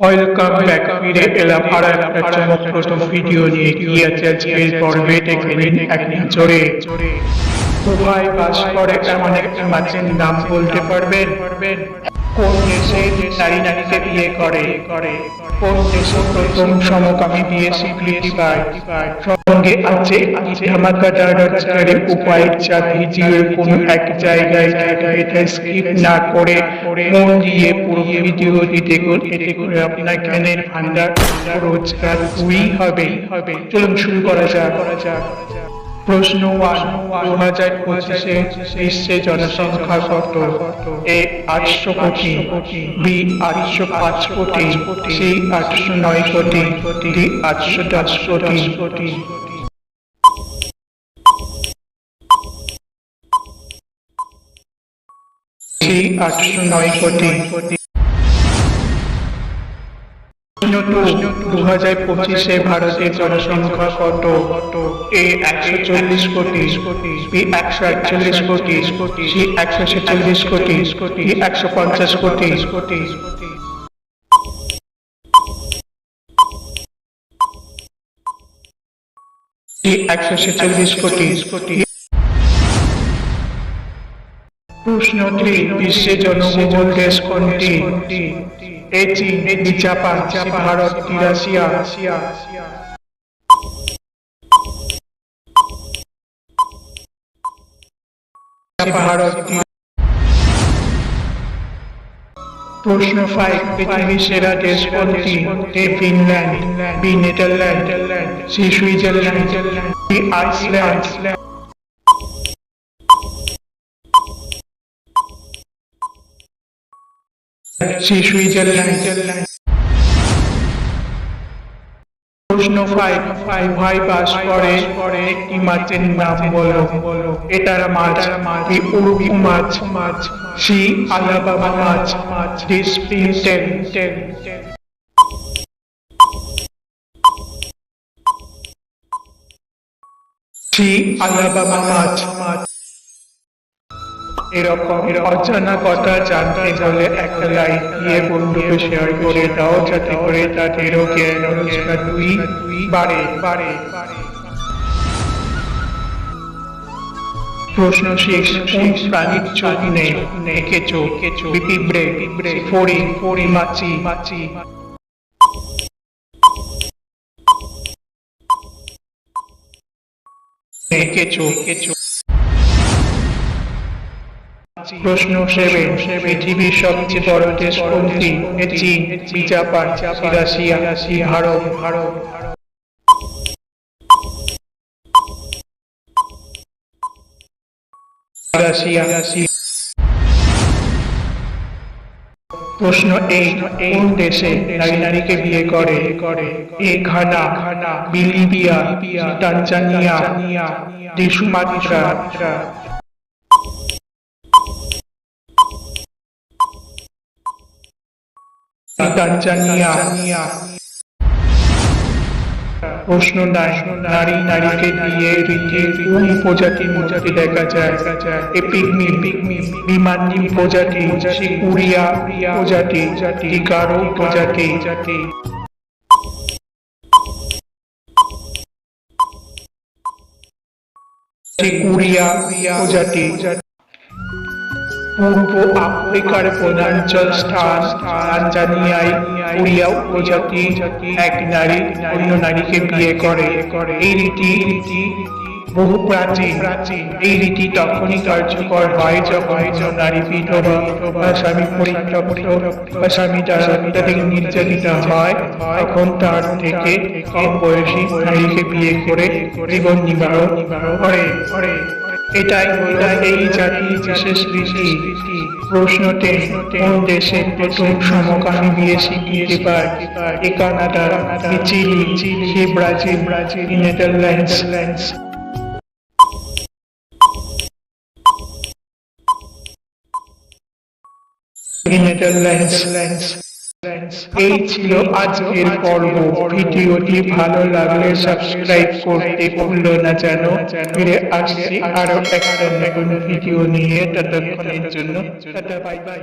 Welcome back ফিরে এলাম, আর একটা চমকপ্রদ ভিডিও নিয়ে কি আছে আজকের পর্বে দেখে নিন এক নজরে কোথায় বাস করে এমন একটি মাছের নাম বলতে পারবেন? কোন দেশে নারী নারীকে বিয়ে করে? কোন দেশে প্রথম সমকামী বিয়ে স্বীকৃতি পায়? সঙ্গে আছে ধামাকাদার রোজগারের উপায় যা ভিডিওর এক জায়গায় এটা স্কিপ না করে মন দিয়ে পুরো ভিডিওটি দেখুন এতে করে আপনার জ্ঞানের ভান্ডার রোজগার দুই হবে। চলুন শুরু করা যাক করা যাক। প্রশ্ন ওয়ান দু হাজার পঁচিশে বিশ্বে জনসংখ্যা কত? এ আটশো কোটি, বি আটশো পাঁচ কোটি, সি আটশো নয় কোটি, ডি আটশো দশ কোটি। সি আটশো নয় কোটি প্রশ্ন দু হাজার পঁচিশে ভারতের জনসংখ্যা কত? এ একশো চল্লিশ কোটি, বি একশো একচল্লিশ কোটি, সি একশো ছেচল্লিশ কোটি, ডি একশো পঞ্চাশ কোটি। একশো ছেচল্লিশ কোটি প্রশ্ন থ্রি বিশ্বে জনবহুল দেশ কোনটি? এ চীন B Japan C Bharat Russia Bharat প্রশ্ন ফাইভ পৃথিবীর সেরা দেশ A Finland, B Netherland, C Switzerland, D Iceland C Switzerland প্রশ্ন ফাইভ ফাইভ ভাই বাস করে, একটি মাছের নাম বলো। এটার মাছ বি উরুগি মাছ? মাছ সি আলাবামা মাছ মাছ D springtail tail C Alabama মাছ মাছ। এরকম অজানা কথা জানতে হলে একটা লাইক দিয়ে বন্ধুকে শেয়ার করে দাও, যাতে করে তাদেরও জ্ঞান রোজগার দুই বাড়ে। বাড়ে প্রশ্ন শেষ। কোন প্রাণীর চোখ নেই? নেকে চোখ পিঁপড়ে পিঁপড়ে ফড়ি ফড়ি মাছি। মাছি নেকে চোখ চোখ। প্রশ্ন সেভেন পৃথিবীর সবচেয়ে বড় দেশ কোনটি? চীন জাপান রাশিয়া ভারত ভারত। প্রশ্ন এই কোন দেশে নারী নারীকে বিয়ে করে? করে এ, ঘানা ঘানা বিলিবিয়া, টানজানিয়া ডি তানজানিয়া প্রশ্ন নারী, নারীকে দিয়ে রীতি কোন প্রজাতির মধ্যে দেখা যায়? এ পিগমি পিগমি বিমানি প্রজাতি উড়িয়া প্রজাতি জাতি গারো প্রজাতি। জাতি উড়িয়া প্রজাতি। পূর্ব আফ্রিকার প্রধানাঞ্চল স্থান তানজানিয়ায় উড়িয়া উপজাতি এক নারী অন্য নারীকে বিয়ে করে। এই রীতি বহু প্রাচীন। প্রাচীন এই রীতি তখনই কার্যকর হয় যখন নারী বিধবা বা স্বামী পরিত্যক্ত বা স্বামী নির্যাতিত হয়, তখন তার থেকে কম বয়সী নারীকে বিয়ে করে জীবন করে করে। এটাই হলো এই জাতির বিশেষ রীতি। প্রশ্নতে কোন দেশে প্রথম সমকামী বিয়ে স্বীকৃতি পায়? A Canada Chile C Brazil Brazil Netherlands. Netherlands. এই ছিল আজকের পর্ব। ভিডিওটি ভালো লাগলে সাবস্ক্রাইব করতে ভুলল না যেন। ফিরে আসছি আরও একটা নতুন ভিডিও নিয়ে। ততক্ষণের জন্য, টাটা, বাই বাই।